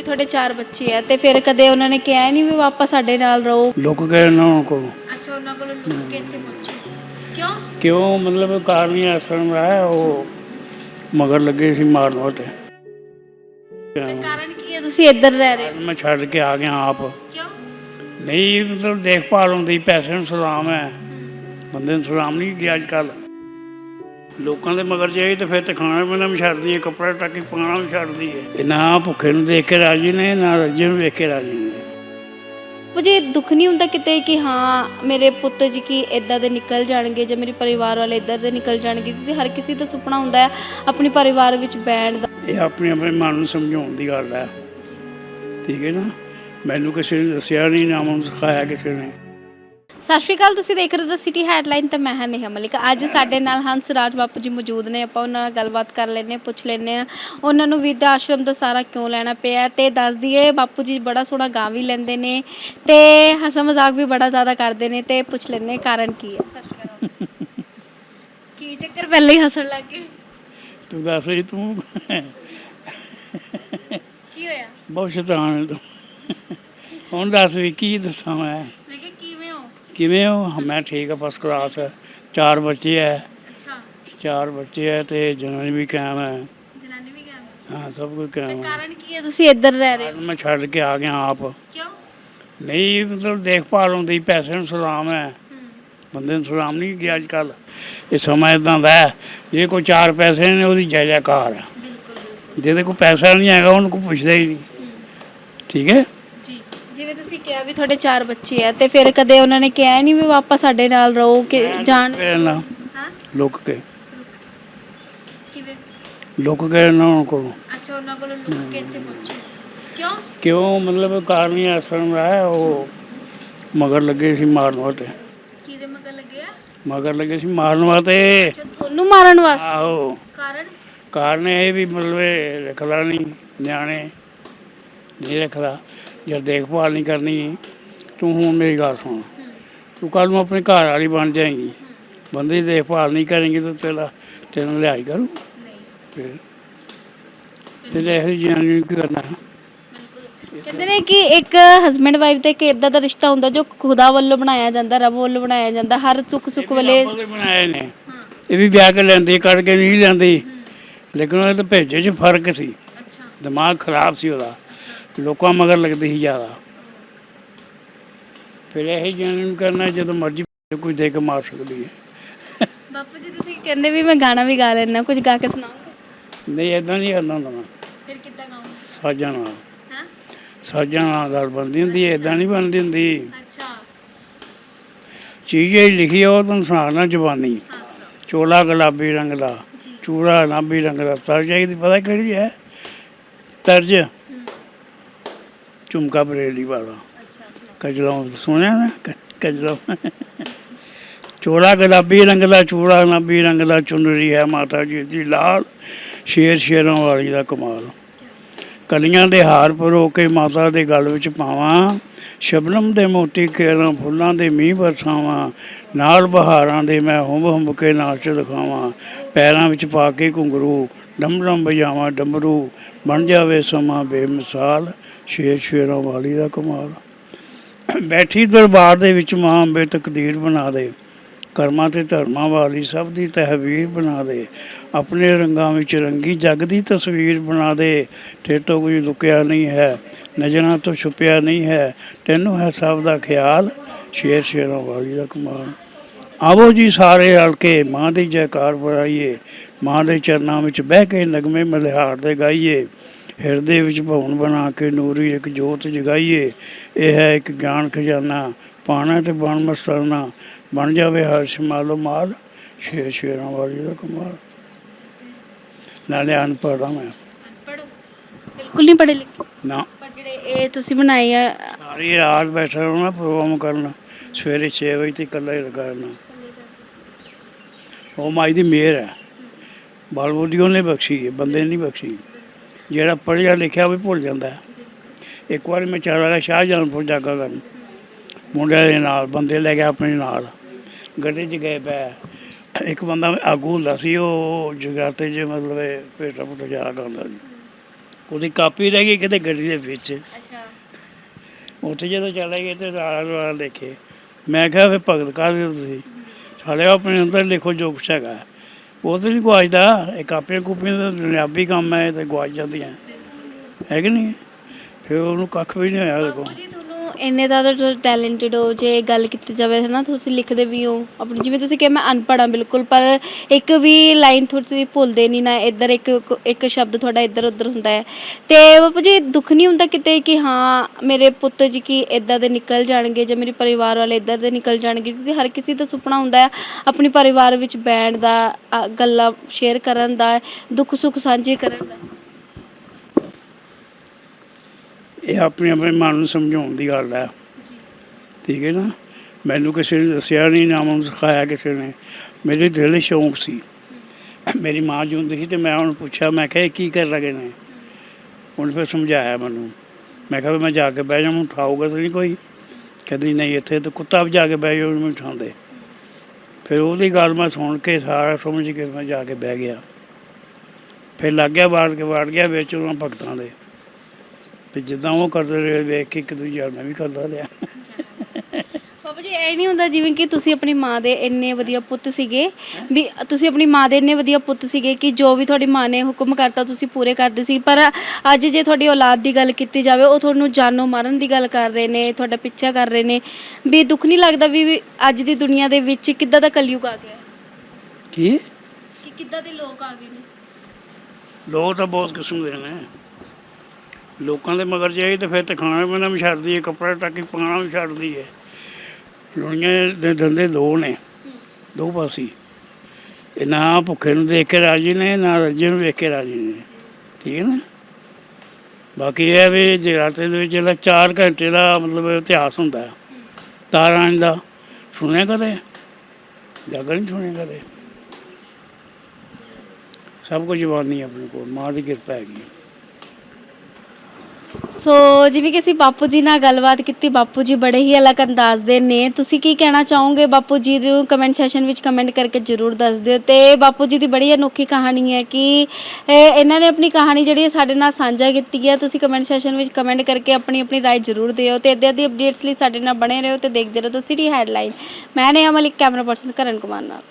ਵੀ ਤੁਹਾਡੇ ਚਾਰ ਬੱਚੇ ਆ ਤੇ ਫਿਰ ਕਦੇ ਉਹਨਾਂ ਨੇ ਕਿਹਾ ਨਹੀਂ ਵੀ ਵਾਪਸ ਸਾਡੇ ਨਾਲ ਰਹੋ? ਲੁਕ ਗਏ ਉਹਨਾਂ ਕੋਲ। ਅੱਛਾ ਉਹਨਾਂ ਕੋਲੋਂ ਲੁੱਟ ਕੇ ਇੱਥੇ ਪਹੁੰਚੇ? ਕਿਉਂ? ਕਿਉਂ? ਮਤਲਬ ਕਾਰਨ ਹੀ ਅਸਰ ਹੈ ਉਹ ਮਗਰ ਲੱਗੇ ਸੀ ਮਾਰਨ ਵਾਸਤੇ। ਕਾਰਨ ਕੀ ਹੈ? ਤੁਸੀਂ ਇੱਧਰ ਰਹਿ ਰਹੇ ਮੈਂ ਛੱਡ ਕੇ ਆ ਗਿਆ ਆਪ। ਕਿਉਂ? ਨਹੀਂ ਮਤਲਬ ਦੇਖਭਾਲ ਹੁੰਦੀ ਪੈਸੇ ਨੂੰ ਸਲਾਮ ਹੈ। ਬੰਦੇ ਨੂੰ ਸਲਾਮ ਨਹੀਂ ਗਿਆ ਅੱਜ ਕੱਲ ਲੋਕਾਂ ਦੇ ਮਗਰ ਜਾਈ ਤੇ ਫਿਰ ਤੇ ਖਾਣਾ ਪੀਣਾ ਵੀ ਛੱਡਦੀ ਹੈ ਕੱਪੜਾ ਟਾਕੀ ਪਾਣਾ ਵੀ ਛੱਡਦੀ ਹੈ ਇਹ ਨਾ ਭੁੱਖੇ ਨੂੰ ਦੇਖ ਕੇ ਰਾਜੀ ਨੇ ਨਾ ਰੱਜੇ ਨੂੰ ਵੇਖ ਕੇ ਰਾਜੀ ਨੇ। ਮੁਝੇ ਦੁੱਖ ਨਹੀਂ ਹੁੰਦਾ ਕਿਤੇ ਕਿ ਹਾਂ ਮੇਰੇ ਪੁੱਤ ਜੀ ਕੀ ਇਦਾਂ ਦੇ ਨਿਕਲ ਜਾਣਗੇ ਜਾਂ ਮੇਰੇ ਪਰਿਵਾਰ ਵਾਲੇ ਇਦਾਂ ਦੇ ਨਿਕਲ ਜਾਣਗੇ ਕਿਉਂਕਿ ਹਰ ਕਿਸੇ ਦਾ ਸੁਪਨਾ ਹੁੰਦਾ ਹੈ ਆਪਣੇ ਪਰਿਵਾਰ ਵਿੱਚ ਬੈਠ ਦਾ। ਇਹ ਆਪਣੇ ਆਪਣੇ ਮਨ ਨੂੰ ਸਮਝਾਉਣ ਦੀ ਗੱਲ ਹੈ। ਠੀਕ ਹੈ ਨਾ? ਮੈਨੂੰ ਕਿਸੇ ਨੇ ਦੱਸਿਆ ਨਹੀਂ ਨਾ ਮੈਨੂੰ ਸਿਖਾਇਆ ਕਿਸੇ ਨੇ। ਸਤਿ ਸ਼੍ਰੀ ਅਕਾਲ ਤੁਸੀਂ ਦੇਖ ਰਹੇ ਹੋ ਸਿਟੀ ਹੈਡਲਾਈਨ ਤੇ ਮੈਂ ਹਾਂ ਨੇਹਾ ਮਲਿਕ। ਅੱਜ ਸਾਡੇ ਨਾਲ ਹੰਸ ਰਾਜ ਬਾਪੂ ਜੀ ਮੌਜੂਦ ਨੇ ਆਪਾਂ ਉਹਨਾਂ ਨਾਲ ਗੱਲਬਾਤ ਕਰ ਲੈਨੇ ਪੁੱਛ ਲੈਨੇ ਆ ਉਹਨਾਂ ਨੂੰ ਵਿਦ ਆਸ਼ਰਮ ਦਾ ਸਾਰਾ ਕਿਉਂ ਲੈਣਾ ਪਿਆ ਤੇ ਦੱਸ ਦਈਏ ਬਾਪੂ ਜੀ ਬੜਾ ਸੋਹਣਾ ਗਾ ਵੀ ਲੈਂਦੇ ਨੇ ਤੇ ਹਸਾ ਮਜ਼ਾਕ ਵੀ ਬੜਾ ਜ਼ਿਆਦਾ ਕਰਦੇ ਨੇ ਤੇ ਪੁੱਛ ਲੈਨੇ ਕਾਰਨ ਕੀ ਹੈ। ਸਤਿ ਸ਼੍ਰੀ ਅਕਾਲ। ਕੀ ਚੱਕਰ ਪਹਿਲੇ ਹੀ ਹੱਸਣ ਲੱਗ ਗਏ? ਤੂੰ ਦੱਸ ਜੀ ਤੂੰ। ਕੀ ਹੋਇਆ? ਬਹੁਤ ਸ਼ੈਤਾਨ ਤੂੰ। ਹੁਣ ਦੱਸ ਵੀ ਕੀ ਦੱਸਾਂ ਮੈਂ? ਕਿਵੇਂ ਹੋ? ਮੈਂ ਠੀਕ ਆ ਫਸਟ ਕਲਾਸ ਚਾਰ ਬੱਚੇ ਐ ਅੱਛਾ। ਚਾਰ ਬੱਚੇ ਐ ਤੇ ਜਨਾਨੀ ਵੀ ਕਾਇਮ ਹੈ ਜਨਾਨੀ ਵੀ ਗਿਆ ਹਾਂ ਸਭ ਕੁਝ ਕਾਇਮ ਹੈ ਕਾਰਨ ਕੀ ਹੈ ਤੁਸੀਂ ਇੱਧਰ ਰਹਿ ਰਹੇ ਹੋ। ਮੈਂ ਛੱਡ ਕੇ ਆ ਗਿਆ ਆਪ। ਕਿਉਂ? ਨਹੀਂ ਮਤਲਬ ਦੇਖਭਾਲ ਹੁੰਦੀ ਪੈਸੇ ਨੂੰ ਸਲਾਮ ਹੈ। ਬੰਦੇ ਨੂੰ ਸਲਾਮ ਨਹੀਂ ਗਿਆ ਅੱਜ ਕੱਲ ਇਹ ਸਮਾਂ ਇਦਾਂ ਦਾ ਹੈ ਜੇ ਕੋਈ ਚਾਰ ਪੈਸੇ ਨੇ ਉਹਦੀ ਜੈ ਜੈਕਾਰ ਹੈ ਬਿਲਕੁਲ ਜਿਹਦੇ ਕੋਲ ਪੈਸਾ ਨਹੀਂ ਹੈਗਾ ਉਹਨੂੰ ਕੋਈ ਪੁੱਛਦਾ ਹੀ ਨਹੀਂ। ਠੀਕ ਹੈ? ਕਿਹਾ ਵੀ ਤੁਹਾਡੇ ਚਾਰ ਬੱਚੇ ਆ ਤੇ ਫਿਰ ਕਦੇ ਉਹਨਾਂ ਨੇ ਕਿਹਾ ਨਹੀਂ ਵੀ ਵਾਪਸ ਸਾਡੇ ਨਾਲ ਰਹੋ ਕਿ ਜਾਣ ਨਾ ਹਾਂ? ਲੁਕ ਕੇ। ਕਿਵੇਂ? ਲੁਕ ਗਏ ਉਹਨਾਂ ਕੋਲ। ਅੱਛਾ ਉਹਨਾਂ ਕੋਲੋਂ ਲੁੱਟ ਕੇ ਇੱਥੇ ਪਹੁੰਚੇ। ਕਿਉਂ? ਕਿਉਂ? ਮਤਲਬ ਕਾਰਨ ਹੀ ਅਸਰ ਹੈ ਉਹ ਮਗਰ ਲੱਗੇ ਸੀ ਮਾਰਨ ਵਾਸਤੇ। ਕਿਹਦੇ ਮਗਰ ਲੱਗੇ ਆ? ਮਗਰ ਲੱਗੇ ਸੀ ਮਾਰਨ ਵਾਸਤੇ। ਅੱਛਾ ਤੁਹਾਨੂੰ ਮਾਰਨ ਵਾਸਤੇ? ਆਹੋ। ਕਾਰਨ? ਕਾਰਨ ਇਹ ਵੀ ਮਤਲਬ ਇਹ ਰੱਖਦਾ ਨਹੀਂ ਨਿਆਣੇ ਨਹੀਂ ਰੱਖਦਾ ਜਦ ਦੇਖਭਾਲ ਨਹੀਂ ਕਰਨੀ ਤੂੰ ਹੁਣ ਮੇਰੀ ਗੱਲ ਸੁਣ। ਤੂੰ ਕੱਲ ਨੂੰ ਆਪਣੇ ਘਰ ਵਾਲੀ ਬਣ ਜਾਏਗੀ। ਬੰਦੇ ਦੀ ਦੇਖਭਾਲ ਨਹੀਂ ਕਰੇਂਗੀ ਤਾਂ ਤੇਰਾ ਤੈਨੂੰ ਲਿਆਈ ਕਰੂ। ਨਹੀਂ। ਫਿਰ ਫਿਰ ਇਹੋ ਜਿਹੀ ਜਨਾਨੀ ਨੂੰ ਕੀ ਕਰਨਾ। ਕਹਿੰਦੇ ਨੇ ਕਿ ਇੱਕ ਹਸਬੰਡ ਵਾਈਫ ਦਾ ਇੱਕ ਇਦਾਂ ਦਾ ਰਿਸ਼ਤਾ ਹੁੰਦਾ ਜੋ ਖੁਦਾ ਵੱਲੋਂ ਬਣਾਇਆ ਜਾਂਦਾ ਰੱਬ ਵੱਲੋਂ ਬਣਾਇਆ ਜਾਂਦਾ ਹਰ ਦੁੱਖ ਸੁੱਖ ਵੇਲੇ ਦੇ ਬਣਾਏ ਨੇ। ਇਹ ਵੀ ਵਿਆਹ ਕੇ ਲੈਂਦੀ ਕੱਢ ਕੇ ਨਹੀਂ ਲੈਂਦੀ ਲੇਕਿਨ ਉਹਦੇ ਤਾਂ ਭੇਜੇ 'ਚ ਫ਼ਰਕ ਸੀ। ਦਿਮਾਗ ਖਰਾਬ ਸੀ ਉਹਦਾ। ਲੋਕਾਂ ਮਗਰ ਲੱਗਦੀ ਸੀ ਜ਼ਿਆਦਾ। ਫਿਰ ਇਹ ਜਨ ਨੂੰ ਕਰਨਾ ਜਦੋਂ ਮਰਜ਼ੀ ਕੋਈ ਦੇ ਕੇ ਮਾਰ ਸਕਦੀ ਹੈ। ਬਾਪੂ ਜੀ ਤੁਸੀਂ ਕਹਿੰਦੇ ਵੀ ਮੈਂ ਗਾਣਾ ਵੀ ਗਾ ਲੈਣਾ ਕੁਝ ਗਾ ਕੇ ਸੁਣਾਓਗੇ? ਨਹੀਂ ਇਦਾਂ ਨਹੀਂ ਕਰਨਾ ਹੁੰਦਾ ਫਿਰ ਕਿੱਦਾਂ ਗਾਉਂਗੇ ਸਾਜਾਂ ਨਾਲ। ਹਾਂ? ਸਾਜਾਂ ਨਾਲ ਗੱਲ ਬਣਦੀ ਹੁੰਦੀ ਹੈ ਇਦਾਂ ਨਹੀਂ ਬਣਦੀ ਹੁੰਦੀ। ਅੱਛਾ। ਚੀਜ਼ ਇਹ ਲਿਖੀ ਉਹ ਤੁਹਾਨੂੰ ਸੁਣਾਉਣਾ ਜ਼ਬਾਨੀ। ਹਾਂ ਚੋਲਾ ਗੁਲਾਬੀ ਰੰਗ ਦਾ ਚੂੜਾ ਨਾਭੀ ਰੰਗ ਦਾ। ਤਰਜ ਚਾਹੀਦੀ ਪਤਾ ਕਿਹੜੀ ਹੈ? ਤਰਜ। ਝੁਮਕਾ ਬਰੇਲੀ ਵਾਲਾ। ਕਜਲੋਂ ਸੁਣਿਆ ਨਾ? ਕਜਲੋਂ। ਚੋਲਾ ਗੁਲਾਬੀ ਰੰਗ ਦਾ ਚੂੜਾ ਨਾਭੀ ਰੰਗ ਦਾ ਚੁੰਨਰੀ ਹੈ ਮਾਤਾ ਜੀ ਦੀ ਲਾਲ ਸ਼ੇਰ ਸ਼ੇਰਾਂ ਵਾਲੀ ਦਾ ਕਮਾਲ। ਕਲੀਆਂ ਦੇ ਹਾਰ ਪਰੋ ਕੇ ਮਾਤਾ ਦੇ ਗਲ ਵਿੱਚ ਪਾਵਾਂ ਸ਼ਬਨਮ ਦੇ ਮੋਤੀ ਖੇਰਾਂ ਫੁੱਲਾਂ ਦੇ ਮੀਂਹ ਬਰਸਾਵਾਂ ਨਾਲ ਬਹਾਰਾਂ ਦੇ ਮੈਂ ਹੁੰਬ ਹੁੰਬ ਕੇ ਨਾਚ ਦਿਖਾਵਾਂ। ਪੈਰਾਂ ਵਿੱਚ ਪਾ ਕੇ ਘੁੰਗਰੂ ਡਮ ਡਮ ਵਜਾਵਾਂ ਡਮਰੂ ਬਣ ਜਾਵੇ ਸਮਾਂ ਬੇਮਿਸਾਲ। ਸ਼ੇਰ ਸ਼ੇਰਾਂ ਵਾਲੀ ਦਾ ਕਮਾਲ ਬੈਠੀ ਦਰਬਾਰ ਦੇ ਵਿੱਚ ਮਾਂ ਅੰਬੇ ਤਕਦੀਰ ਬਣਾ ਦੇ। ਕਰਮਾਂ ਤੇ ਧਰਮਾਂ ਵਾਲੀ ਸਭ ਦੀ ਤਹਵੀਰ ਬਣਾ ਦੇ। ਆਪਣੇ ਰੰਗਾਂ ਵਿੱਚ ਰੰਗੀ ਜਗ ਦੀ ਤਸਵੀਰ ਬਣਾ ਦੇ। ਤੇ ਤੋਂ ਕੋਈ ਲੁਕਿਆ ਨਹੀਂ ਹੈ, ਨਜ਼ਰਾਂ ਤੋਂ ਛੁਪਿਆ ਨਹੀਂ ਹੈ। ਤੈਨੂੰ ਹੈ ਸਭ ਦਾ ਖਿਆਲ ਸ਼ੇਰ ਸ਼ੇਰਾਂ ਵਾਲੀ ਦਾ ਕਮਾਲ ਆਵੋ ਜੀ ਸਾਰੇ ਰਲ ਕੇ ਮਾਂ ਦੀ ਜੈਕਾਰ ਬੁਲਾਈਏ ਮਾਂ ਦੇ ਚਰਨਾਂ ਵਿੱਚ ਬਹਿ ਕੇ ਨਗਮੇ ਮਲਿਹਾਰ ਦੇ ਗਾਈਏ। ਹਿਰਦੇ ਵਿੱਚ ਭਵਨ ਬਣਾ ਕੇ ਨੂਰੀ ਇੱਕ ਜੋਤ ਜਗਾਈਏ। ਇਹ ਹੈ ਇੱਕ ਗਿਆਨ ਖਜ਼ਾਨਾ। ਪਾਣਾ ਤੇ ਬਣ ਮਸਤਰਨਾ ਬਣ ਜਾਵੇ ਹਰ ਸ਼ਮਾਲੋ ਮਾਲ। ਸ਼ੇਰ ਸ਼ੇਰਾਂ ਵਾਲੀ ਦਾ ਕਮਾਲ। ਨਾਲੇ ਅਨਪੜ੍ਹ ਹਾਂ ਮੈਂ। ਪੜੋ ਬਿਲਕੁਲ ਨਹੀਂ ਪੜੇ ਲਿਖੇ। ਨਾ। ਪਰ ਜਿਹੜੇ ਇਹ ਤੁਸੀਂ ਬਣਾਏ ਆ ਸਾਰੀ ਰਾਤ ਬੈਠਾ ਰਹਿਣਾ ਪ੍ਰੋਗਰਾਮ ਕਰਨਾ। ਸਵੇਰੇ 6 ਵਜੇ ਤੱਕ ਇਕੱਲਾ ਹੀ ਲੱਗਾ ਰਹਿਣਾ। ਉਹ ਮਾਈ ਦੀ ਮਿਹਰ ਹੈ। ਬਲਬੁੱਧੀ ਉਹਨੇ ਬਖਸ਼ੀ ਹੈ ਬੰਦੇ ਨੇ ਨਹੀਂ ਬਖਸ਼ੀ। ਜਿਹੜਾ ਪੜ੍ਹਿਆ ਲਿਖਿਆ ਵੀ ਭੁੱਲ ਜਾਂਦਾ ਇੱਕ ਵਾਰ ਮੈਂ ਚਲਾ ਗਿਆ ਸ਼ਾਹਜਹਾਨਪੁਰ ਜਾਗਾ ਕਰਨ ਮੁੰਡਿਆਂ ਦੇ ਨਾਲ ਬੰਦੇ ਲੈ ਗਿਆ ਆਪਣੇ ਨਾਲ। ਗੱਡੀ 'ਚ ਗਏ ਪੈ ਇੱਕ ਬੰਦਾ ਆਗੂ ਹੁੰਦਾ ਸੀ ਉਹ ਜਗਾਤੇ 'ਚ ਮਤਲਬ ਇਹ ਪੇਟਾ ਪੁੱਟ ਜਾ ਕਰਦਾ ਸੀ। ਉਹਦੀ ਕਾਪੀ ਰਹਿ ਗਈ ਕਿਤੇ ਗੱਡੀ ਦੇ ਵਿੱਚ। ਅੱਛਾ। ਉੱਥੇ ਜਦੋਂ ਚਲੇ ਗਏ ਤੇ ਰਾਲ ਰਾਲ ਦੇਖੇ। ਮੈਂ ਕਿਹਾ ਫਿਰ ਭਗਤ ਕਾਹਦੇ ਹੋ ਤੁਸੀਂ? ਸਾਲੇ ਆਪਣੇ ਅੰਦਰ ਲਿਖੋ ਜੋ ਕੁਛ ਹੈਗਾ। ਉਹ ਤਾਂ ਨਹੀਂ ਗਵਾਚਦਾ ਇਹ ਕਾਪੀਆਂ ਕੂਪੀਆਂ ਦਾ ਦੁਨਿਆਵੀ ਕੰਮ ਹੈ, ਇਹ ਤੇ ਗਵਾਚ ਜਾਂਦੀਆਂ ਹੈ। ਕਿ ਨਹੀਂ? ਫਿਰ ਉਹਨੂੰ ਕੱਖ ਵੀ ਨਹੀਂ ਹੋਇਆ ਉਹਦੇ ਕੋਲ। ਇੰਨੇ ਜ਼ਿਆਦਾ ਟੈਲੈਂਟਡ ਹੋ ਜੇ ਗੱਲ ਕੀਤੀ ਜਾਵੇ ਹੈ ਨਾ ਤੁਸੀਂ ਲਿਖਦੇ ਵੀ ਹੋ। ਆਪਣੀ ਜਿਵੇਂ ਤੁਸੀਂ ਕਿਹਾ ਮੈਂ ਅਨਪੜ੍ਹ ਹਾਂ ਬਿਲਕੁਲ ਪਰ ਇੱਕ ਵੀ ਲਾਈਨ ਤੁਸੀਂ ਭੁੱਲਦੇ ਨਹੀਂ ਨਾ ਇੱਧਰ ਇੱਕ ਇੱਕ ਸ਼ਬਦ ਤੁਹਾਡਾ ਇੱਧਰ ਉੱਧਰ ਹੁੰਦਾ ਹੈ। ਤੇ ਬਾਪੂ ਜੀ ਦੁੱਖ ਨਹੀਂ ਹੁੰਦਾ ਕਿਤੇ ਕਿ ਹਾਂ ਮੇਰੇ ਪੁੱਤ ਜੀ ਕੀ ਇੱਦਾਂ ਦੇ ਨਿਕਲ ਜਾਣਗੇ ਜਾਂ ਮੇਰੇ ਪਰਿਵਾਰ ਵਾਲੇ ਇੱਧਰ ਦੇ ਨਿਕਲ ਜਾਣਗੇ? ਕਿਉਂਕਿ ਹਰ ਕਿਸੇ ਦਾ ਸੁਪਨਾ ਹੁੰਦਾ ਹੈ ਆਪਣੇ ਪਰਿਵਾਰ ਵਿੱਚ ਬੈਠ ਦਾ ਅ, ਗੱਲਾਂ ਸ਼ੇਅਰ ਕਰਨ ਦਾ ਦੁੱਖ ਸੁੱਖ ਸਾਂਝੇ ਕਰਨ ਦਾ। ਇਹ ਆਪਣੇ ਆਪਣੇ ਮਨ ਨੂੰ ਸਮਝਾਉਣ ਦੀ ਗੱਲ ਹੈ। ਠੀਕ ਹੈ ਨਾ? ਮੈਨੂੰ ਕਿਸੇ ਨੇ ਦੱਸਿਆ ਨਹੀਂ ਨਾ ਮੈਨੂੰ ਸਿਖਾਇਆ ਕਿਸੇ ਨੇ। ਮੇਰੇ ਦਿਲ ਦੇ ਸ਼ੌਂਕ ਸੀ। ਮੇਰੀ ਮਾਂ ਜਿਉਂਦੀ ਸੀ ਤੇ ਮੈਂ ਉਹਨੂੰ ਪੁੱਛਿਆ ਮੈਂ ਕਿਹਾ ਕੀ ਕਰ ਲਗੇ ਨੇ? ਉਹਨੇ ਫਿਰ ਸਮਝਾਇਆ ਮੈਨੂੰ। ਮੈਂ ਕਿਹਾ ਵੀ ਮੈਂ ਜਾ ਕੇ ਬਹਿ ਜਾ ਮੈਨੂੰ ਉਠਾਊਗਾ ਤਾਂ ਨਹੀਂ ਕੋਈ? ਕਹਿੰਦੀ ਨਹੀਂ ਇੱਥੇ ਤਾਂ ਕੁੱਤਾ ਵੀ ਜਾ ਕੇ ਬਹਿ ਜਾ ਉਹਨੂੰ ਨਹੀਂ ਉਠਾਉਂਦੇ। ਫਿਰ ਉਹਦੀ ਗੱਲ ਮੈਂ ਸੁਣ ਕੇ ਸਾਰਾ ਸਮਝ ਕੇ ਮੈਂ ਜਾ ਕੇ ਬਹਿ ਗਿਆ। ਫਿਰ ਲੱਗ ਗਿਆ ਬਾੜ ਕੇ ਬਾੜ ਗਿਆ ਵਿੱਚ ਉਹਨਾਂ ਭਗਤਾਂ ਦੇ। ਤੇ ਜਿੱਦਾਂ ਉਹ ਕਰਦੇ ਰਹੇ ਵੇਖ ਕੇ ਇੱਕ ਦੂਜੇ ਮੈਂ ਵੀ ਕਰਦਾ ਰਿਹਾ। ਬਾਬਾ ਜੀ ਇਹ ਨਹੀਂ ਹੁੰਦਾ ਜਿਵੇਂ ਕਿ ਤੁਸੀਂ ਆਪਣੀ ਮਾਂ ਦੇ ਇੰਨੇ ਵਧੀਆ ਪੁੱਤ ਸੀਗੇ ਵੀ ਤੁਸੀਂ ਆਪਣੀ ਮਾਂ ਦੇ ਇੰਨੇ ਵਧੀਆ ਪੁੱਤ ਸੀਗੇ ਕਿ ਜੋ ਵੀ ਤੁਹਾਡੀ ਮਾਂ ਨੇ ਹੁਕਮ ਕਰਤਾ ਤੁਸੀਂ ਪੂਰੇ ਕਰਦੇ ਸੀ ਪਰ ਅੱਜ ਜੇ ਤੁਹਾਡੀ ਔਲਾਦ ਦੀ ਗੱਲ ਕੀਤੀ ਜਾਵੇ ਉਹ ਤੁਹਾਨੂੰ ਜਾਨੋਂ ਮਾਰਨ ਦੀ ਗੱਲ ਕਰ ਰਹੇ ਨੇ ਤੁਹਾਡਾ ਪਿੱਛਾ ਕਰ ਰਹੇ ਨੇ ਵੀ ਦੁੱਖ ਨਹੀਂ ਲੱਗਦਾ ਵੀ ਅੱਜ ਦੀ ਦੁਨੀਆ ਦੇ ਵਿੱਚ ਕਿੱਦਾਂ ਦਾ ਕਲਯੁਗ ਆ ਗਿਆ? ਕੀ? ਕਿ ਕਿੱਦਾਂ ਦੇ ਲੋਕ ਆ ਗਏ ਨੇ? ਲੋਕ ਤਾਂ ਬਹੁਤ ਕਿਸਮ ਦੇ ਨੇ। ਲੋਕਾਂ ਦੇ ਮਗਰ ਜੇ ਤੇ ਫਿਰ ਤੇ ਖਾਣਾ ਪੀਣਾ ਵੀ ਛੱਡਦੀ ਹੈ, ਕੱਪੜਾ ਟਾਕੀ ਪਾਉਣਾ ਵੀ ਛੱਡਦੀ ਹੈ। ਦੁਨੀਆ ਦੇ ਧੰਦੇ ਦੋ ਨੇ, ਦੋ ਪਾਸੀ। ਇਹ ਨਾ ਭੁੱਖੇ ਨੂੰ ਦੇਖ ਕੇ ਰਾਜੀ ਨੇ, ਨਾ ਰੱਜੇ ਨੂੰ ਵੇਖ ਕੇ ਰਾਜੀ ਨੇ। ਠੀਕ ਹੈ ਨਾ? ਬਾਕੀ ਇਹ ਵੀ ਜਗਰਾਤੇ ਦੇ ਵਿੱਚ ਜਿਹੜਾ 4 ਘੰਟੇ ਦਾ ਮਤਲਬ ਇਤਿਹਾਸ ਹੁੰਦਾ ਹੈ, ਤਾਰਾਂ ਦਾ ਸੁਣਿਆ ਕਦੇ? ਜਾਗਰ ਨਹੀਂ ਸੁਣਿਆ ਕਦੇ? ਸਭ ਕੁਝ ਜਵਾਨੀ ਆਪਣੇ ਕੋਲ, ਮਾਂ ਦੀ ਕਿਰਪਾ ਹੈਗੀ ਸੋ ਜਿਵੇਂ ਕਿ ਅਸੀਂ ਬਾਪੂ ਜੀ ਨਾਲ ਗੱਲਬਾਤ ਕੀਤੀ ਬਾਪੂ ਜੀ ਬੜੇ ਹੀ ਅਲੱਗ ਅੰਦਾਜ਼ ਦੇ ਨੇ ਤੁਸੀਂ ਕੀ ਕਹਿਣਾ ਚਾਹੋਗੇ ਬਾਪੂ ਜੀ ਦੇ ਕਮੈਂਟ ਸੈਸ਼ਨ ਵਿੱਚ ਕਮੈਂਟ ਕਰਕੇ ਜਰੂਰ ਦੱਸ ਦਿਓ ਤੇ ਬਾਪੂ ਜੀ ਦੀ ਬੜੀ ਅਨੋਖੀ ਕਹਾਣੀ ਹੈ ਕਿ ਇਹ ਇਹਨਾਂ ਨੇ ਆਪਣੀ ਕਹਾਣੀ ਜਿਹੜੀ ਹੈ ਸਾਡੇ ਨਾਲ ਸਾਂਝਾ ਕੀਤੀ ਹੈ ਤੁਸੀਂ ਕਮੈਂਟ ਸੈਸ਼ਨ ਵਿੱਚ ਕਮੈਂਟ ਕਰਕੇ ਆਪਣੀ ਆਪਣੀ رائے ਜਰੂਰ ਦਿਓ ਤੇ ਇਦਾਂ ਦੀ ਅਪਡੇਟਸ ਲਈ ਸਾਡੇ ਨਾਲ ਬਣੇ ਰਹੋ ਤੇ ਦੇਖਦੇ ਰਹੋ ਤਾਂ ਸਿਟੀ ਹੈਡਲਾਈਨ ਮੈਂ ਨੇ ਅਮਲਿਕ ਕੈਮਰਾ ਪਰਸਨ ਕਰਨ ਕੁਮਾਰ ਨਾਲ